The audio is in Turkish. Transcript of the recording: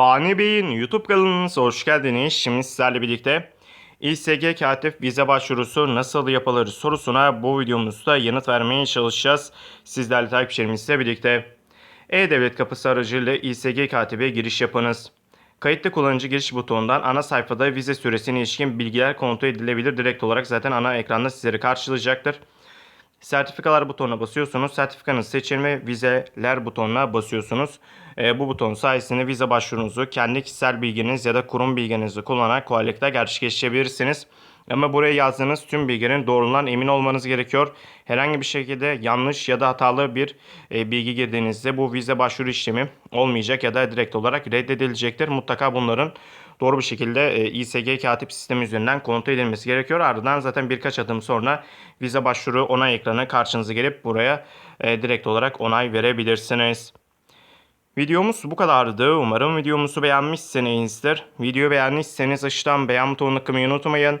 Fani Bey'in YouTube kanalınıza hoş geldiniz. Şimdi sizlerle birlikte İSG Katip vize başvurusu nasıl yapılır sorusuna bu videomuzda yanıt vermeye çalışacağız. Sizlerle takipçilerimizle birlikte. E-Devlet kapısı aracılığıyla İSG Katip'e giriş yapınız. Kayıtlı kullanıcı giriş butonundan ana sayfada vize süresine ilişkin bilgiler kontrol edilebilir. Direkt olarak zaten ana ekranda sizleri karşılayacaktır. Sertifikalar butonuna basıyorsunuz. Sertifikanın seçilme vizeler butonuna basıyorsunuz. Ee, bu buton sayesinde vize başvurunuzu kendi kişisel bilginiz ya da kurum bilginizi kullanarak kolaylıkla gerçekleştirebilirsiniz. Ama buraya yazdığınız tüm bilginin doğruluğundan emin olmanız gerekiyor. Herhangi bir şekilde yanlış ya da hatalı bir e, bilgi girdiğinizde bu vize başvuru işlemi olmayacak ya da direkt olarak reddedilecektir. Mutlaka bunların doğru bir şekilde e, İSG katip sistemi üzerinden kontrol edilmesi gerekiyor. Ardından zaten birkaç adım sonra vize başvuru onay ekranı karşınıza gelip buraya e, direkt olarak onay verebilirsiniz. Videomuz bu kadardı. Umarım videomuzu beğenmişsinizdir. Videoyu beğendiyseniz aşağıdan beğen butonuna tıklamayı unutmayın.